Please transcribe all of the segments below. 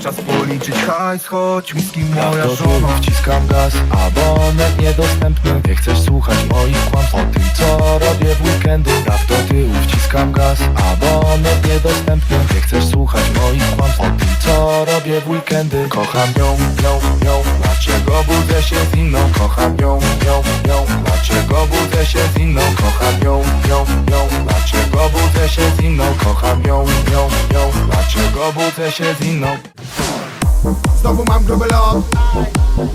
Czas policzyć hajs, choć Ja moja do żona. wciskam gaz, abonet niedostępny. Nie chcesz słuchać moich kłamstw o tym co robię w weekendy Ja do tyłu wciskam gaz, abonet niedostępny. Nie chcesz słuchać moich kłamstw o tym co robię w weekendy. Kocham ją, ją, ją, dlaczego budzę się z inną? Kocham ją, ją, ją, dlaczego budzę się z inną? Kocham ją, ją, ją, dlaczego budzę się z inną? Kocham ją, ją, ją, dlaczego budzę się z inną Znowu mam gruby lot.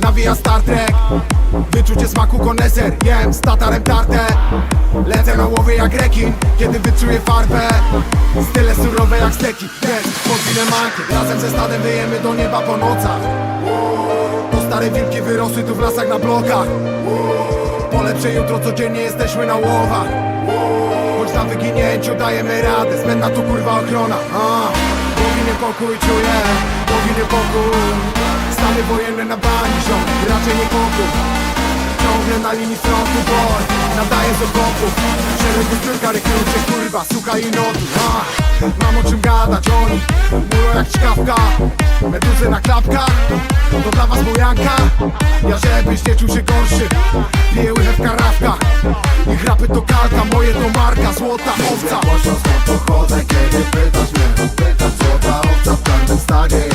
Nawija Star Trek. Wyczucie smaku koneser. Jem z tatarem tartę. Lecę na łowy jak rekin Kiedy wyczuję farbę. Style surowe jak steki. Jest podwinę mankiet Razem ze stadem wyjemy do nieba po nocach. To stare wilki wyrosły tu w lasach na blokach. Po lepsze jutro codziennie jesteśmy na łowach. Choć na wyginięciu dajemy radę. Zbędna tu kurwa ochrona. A, Bogi niepokój czuję Bogi niepokój Stany wojenne na bani ziom Raczej nie pokój. Ciągle na linii frontu boy Nadaję z okopów Szeregu tylko rekrucie kurwa Słuchaj i notu A, Mam o czym gadać oni Mulo jak czkawka. Meduzy na klapkach To dla was bujanka. Ja żebyś nie czuł się gorszy Piję łychę w karawkach Ich rapy to kalka, moje to marka Złota owca started.